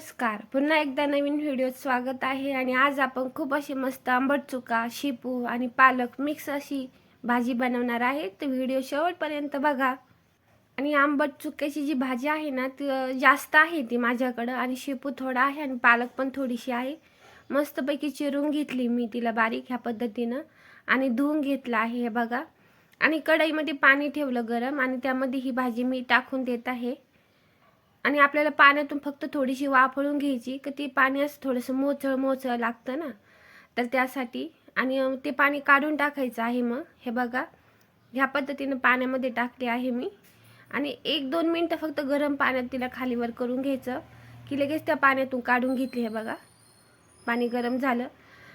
नमस्कार. पुन्हा एकदा नवीन व्हिडिओत स्वागत आहे आणि आज आपण खूप अशी मस्त आंबट चुका शेपू आणि पालक मिक्स अशी भाजी बनवणार आहे. तर व्हिडिओ शेवटपर्यंत बघा. आणि आंबट चुक्याची जी भाजी आहे ना ती जास्त आहे ती माझ्याकडं आणि शेपू थोडा आहे आणि पालक पण थोडीशी आहे. मस्तपैकी चिरून घेतली मी तिला बारीक ह्या पद्धतीनं आणि धुवून घेतलं आहे हे बघा. आणि कढईमध्ये पाणी ठेवलं गरम आणि त्यामध्ये ही भाजी मी टाकून देत आहे. आणि आपल्याला पाण्यातून फक्त थोडीशी वाफळून घ्यायची की ती पाणी असं थोडंसं मोचळ मोचळ लागतं ना. तर त्यासाठी आणि ते पाणी काढून टाकायचं आहे मग. हे बघा ह्या पद्धतीनं पाण्यामध्ये टाकले आहे मी. आणि एक दोन मिनटं फक्त गरम पाण्यात तिला खालीवर करून घ्यायचं की लगेच त्या पाण्यातून काढून घेतली. हे बघा पाणी गरम झालं.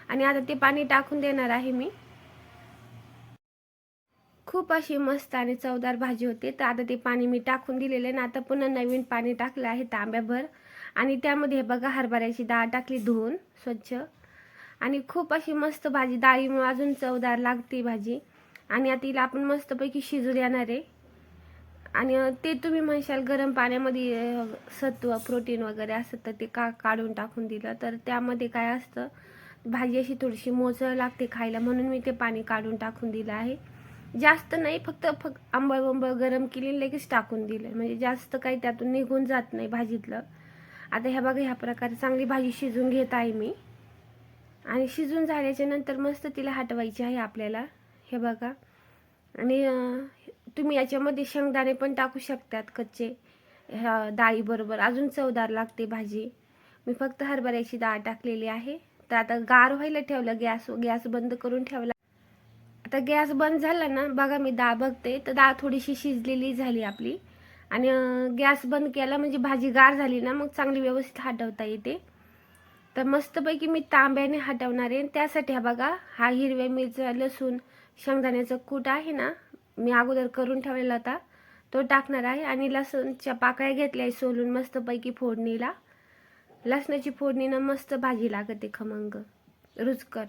आणि आता ते पाणी टाकून देणार आहे मी. खूप अशी मस्त आणि चवदार भाजी होती. तर आता ते पाणी मी टाकून दिलेलं आहे ना आता पुन्हा नवीन पाणी टाकलं आहे तांब्याभर. आणि त्यामध्ये बघा हरभऱ्याची डाळ टाकली धुवून स्वच्छ. आणि खूप अशी मस्त भाजी डाळीमुळे अजून चवदार लागते भाजी. आणि आता तिला आपण मस्तपैकी शिजू देणार आहे. आणि ते तुम्ही म्हणशाल गरम पाण्यामध्ये सत्व प्रोटीन वगैरे असतं तर ते का काढून टाकून दिलं. तर त्यामध्ये काय असतं भाजी अशी थोडीशी मोचळ लागते खायला म्हणून मी ते पाणी काढून टाकून दिलं आहे. जास्त नाही फक्त फक्त आंबळ वंबळ गरम केली लगेच टाकून दिलं. म्हणजे जास्त काही त्यातून निघून जात नाही भाजीतलं. आता ह्या बघा ह्या प्रकारे चांगली भाजी शिजून घेत आहे मी. आणि शिजून झाल्याच्यानंतर मस्त तिला हटवायची आहे आपल्याला. हे बघा. आणि तुम्ही याच्यामध्ये शेंगदाणे पण टाकू शकतात कच्चे. ह्या डाळीबरोबर अजून चवदार लागते भाजी. मी फक्त हरभऱ्याची डाळ टाकलेली आहे. तर आता गार व्हायला ठेवलं गॅस गॅस बंद करून ठेवला. आता गॅस बंद झाला ना बघा मी डाळ बघते तर डाळ थोडीशी शिजलेली झाली आपली. आणि गॅस बंद केला म्हणजे भाजी गार झाली ना मग चांगली व्यवस्थित हटवता येते. तर मस्तपैकी मी तांब्याने हटवणार आहे. त्यासाठी हा बघा हा हिरव्या मिरचा लसूण शेंगदाण्याचं कूट आहे ना मी अगोदर करून ठेवलेला होता. तो टाकणार आहे आणि लसूणच्या पाकळ्या घेतल्या आहे सोलून मस्तपैकी फोडणीला. लसणाची फोडणीनं मस्त भाजी लागते खमंग. रुचकर.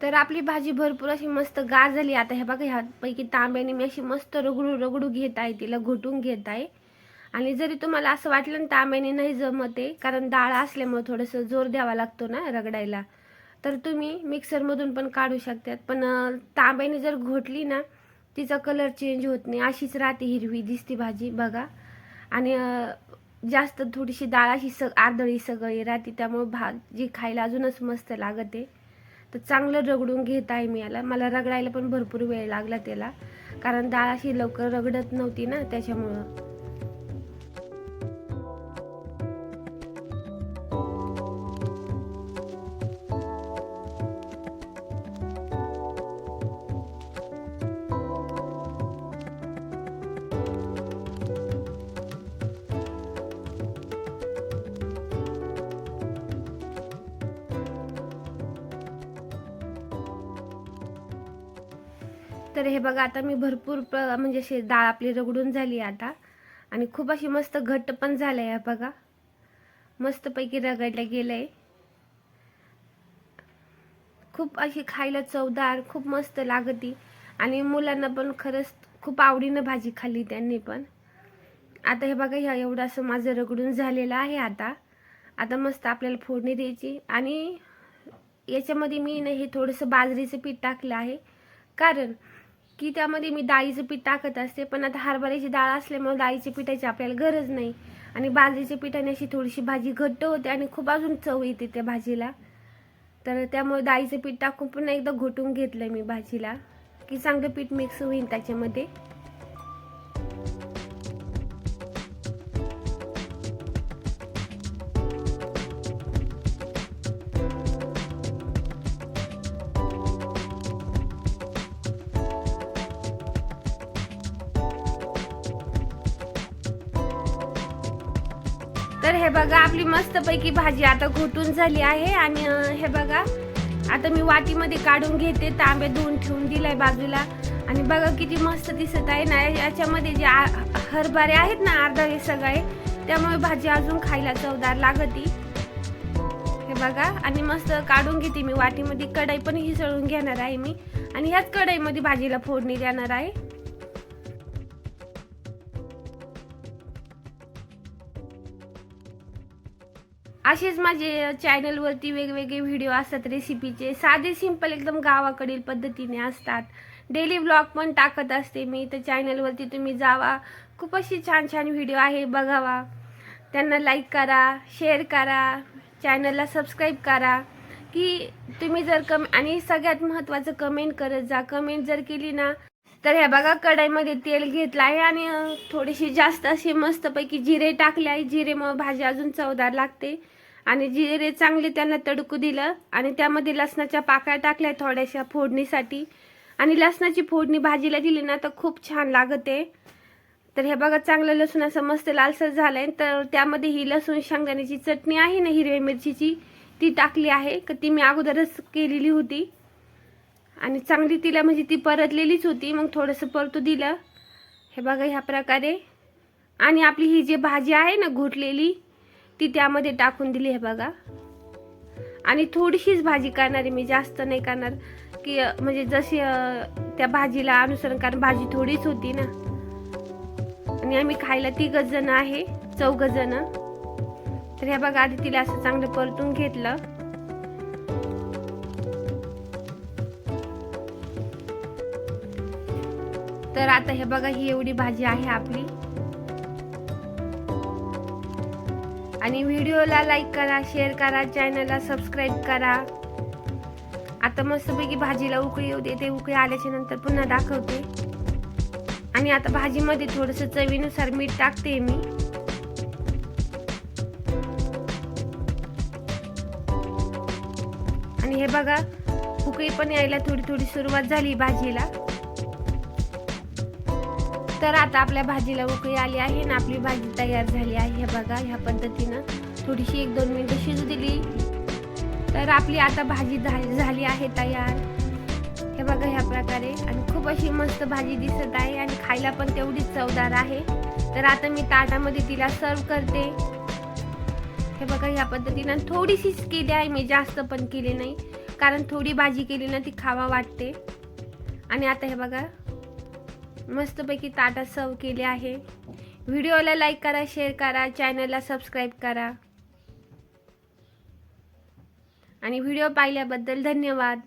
तर आपली भाजी भरपूर अशी मस्त गार झाली. आता हे बघा ह्यापैकी तांब्याने मी अशी मस्त रगडू रगडू घेत आहे तिला घोटून घेत आहे. आणि जरी तुम्हाला असं वाटलं ना तांब्याने नाही जमते कारण डाळ असल्यामुळे थोडंसं जोर द्यावा लागतो ना रगडायला. तर तुम्ही मिक्सरमधून पण काढू शकतात. पण तांब्याने जर घोटली ना तिचा कलर चेंज होत नाही. अशीच राहते हिरवी दिसते भाजी बघा. आणि जास्त थोडीशी डाळ अशी स आर्दळी सगळी राहते. त्यामुळे भाजी खायला अजूनच मस्त लागते. तर चांगलं रगडून घेत आहे मी याला. मला रगडायला पण भरपूर वेळ लागला त्याला. कारण डाळ अशी लवकर रगडत नव्हती ना त्याच्यामुळं. तर हे बघा आता मी भरपूर प्र- म्हणजे अशी डाळ आपली रगडून झाली आता. आणि खूप अशी मस्त घट्ट पण झालं आहे बघा. मस्तपैकी रगडलं आहे खूप अशी खायला चवदार खूप मस्त लागती. आणि मुलांना पण खरंच खूप आवडीनं भाजी खाल्ली त्यांनी पण. आता हे बघा ह्या एवढं असं माझं रगडून झालेलं आहे आता. आता मस्त आपल्याला फोडणी द्यायची. आणि याच्यामध्ये मी ना हे थोडंसं बाजरीचं पीठ टाकलं आहे. कारण की त्यामध्ये मी डाळीचं पीठ टाकत असते पण आता हरभऱ्याची डाळ असल्यामुळे डाळीच्या पिठाची आपल्याला गरज नाही. आणि बाजरीच्या पिठाने अशी थोडीशी भाजी घट्ट होते आणि खूप अजून चव येते त्या भाजीला. तर त्यामुळे डाळीचं पीठ टाकून पुन्हा एकदा घोटून घेतलं मी भाजीला की चांगलं पीठ मिक्स होईल त्याच्यामध्ये. तर हे बघा आपली मस्तपैकी भाजी आता घोटून झाली आहे आणि हे बघा आता मी वाटीमध्ये काढून घेते तांबे धुवून ठेवून दिलाय बाजूला. आणि बघा किती मस्त दिसत आहे ना याच्यामध्ये जे आ- हरभरे आहेत ना अर्धा हे सगळे त्यामुळे भाजी अजून खायला चवदार लागती. हे बघा आणि मस्त काढून घेते मी वाटीमध्ये कढई पण हिसळून घेणार आहे मी. आणि ह्याच कढईमध्ये भाजीला फोडणी देणार आहे. असेच माझे चॅनलवरती वेगवेगळे व्हिडिओ असतात रेसिपीचे साधे सिंपल एकदम गावाकडील पद्धतीने असतात. डेली ब्लॉग पण टाकत असते मी. तर चॅनलवरती तुम्ही जावा. खूप अशी छान छान व्हिडिओ आहे बघावा. त्यांना लाईक करा शेअर करा चॅनलला सबस्क्राईब करा. की तुम्ही जर कम आणि सगळ्यात महत्त्वाचं कमेंट करत जा. कमेंट जर केली ना तर ह्या बघा कढाईमध्ये तेल घेतलं आहे आणि थोडीशी जास्त अशी मस्तपैकी जिरे टाकले आहे. जिरेमुळे भाजी अजून चवदार लागते. आणि जिरे चांगले त्यांना तडकू दिलं आणि त्यामध्ये लसणाच्या पाकळ्या टाकल्या थोड्याशा फोडणीसाठी. आणि लसणाची फोडणी भाजीला दिली ना तर खूप छान लागते. तर हे बघा चांगलं लसूण असं मस्त लालसर झालंय. तर त्यामध्ये ही लसूण शेंगदाण्याची चटणी आहे ना हिरव्या मिरचीची ती टाकली आहे. का ती मी अगोदरच केलेली होती. आणि चांगली तिला म्हणजे ती परतलेलीच होती. मग थोडंसं परतू दिलं. हे बघा ह्या प्रकारे. आणि आपली ही जी भाजी आहे ना घोटलेली ती त्यामध्ये टाकून दिली हे बघा. आणि थोडीशीच भाजी करणार मी जास्त नाही करणार. की म्हणजे जशी त्या भाजीला अनुसरण कारण भाजी थोडीच होती ना. आणि आम्ही खायला तिघ जण आहे चौघ जण. तर हे बघा आधी तिला असं चांगलं परतून घेतलं. तर आता हे बघा ही एवढी भाजी आहे आपली. आणि व्हिडिओला लाईक करा शेअर करा चॅनलला सबस्क्राईब करा. आता मस्तपैकी भाजीला उकळी येऊ देते. उकळी आल्याच्यानंतर पुन्हा दाखवते. आणि आता भाजीमध्ये थोडंसं चवीनुसार मीठ टाकते मी. आणि हे बघा उकळी पण यायला थोडी थोडी सुरुवात झाली भाजीला. तर आता आपल्या भाजीला उकळी आली आहे ना आपली भाजी तयार झाली आहे. हे बघा ह्या पद्धतीनं थोडीशी एक दोन मिनिटं शिजू दिली. तर आपली आता भाजी झाली झाली आहे तयार. हे बघा ह्या प्रकारे. आणि खूप अशी मस्त भाजी दिसत आहे आणि खायला पण तेवढीच चवदार आहे. तर आता मी ताटामध्ये तिला सर्व करते. हे बघा ह्या पद्धतीनं थोडीशीच केली आहे मी जास्त पण केली नाही. कारण थोडी भाजी केली ना ती खावा वाटते. आणि आता हे बघा मस्तपैकी ताटात सर्व केले आहे. व्हिडिओला लाईक करा शेअर करा चॅनलला सबस्क्राईब करा. आणि व्हिडिओ पाहिल्याबद्दल धन्यवाद.